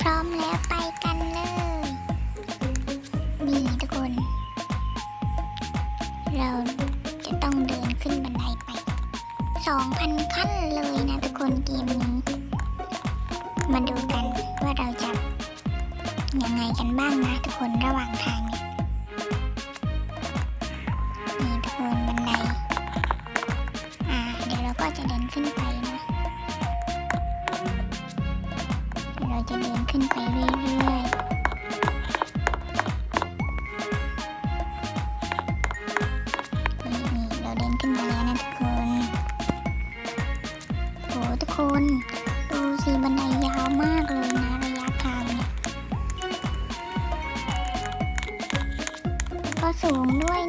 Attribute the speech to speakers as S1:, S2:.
S1: พร้อมแล้วไปกันเลยนี่ทุกคน เราจะต้องเดินขึ้นบันไดไป 2,000 ขั้นเลยนะทุกคนเกมนี้ มาดูกันว่าเราจะยังไงกันบ้างนะทุกคนระหว่างทางเนี่ยนี่ทุกคนบันได อ่า เดี๋ยวเราก็จะเดินขึ้นไปนะ เราจะเดินขึ้นไปเรื่อยๆนี่นี่เราเดินขึ้นมาแล้วนะทุกคนโหทุกคนดูสิบันไดยาวมากเลยนะ ระยะทางเนี่ยแล้วก็สูงด้วย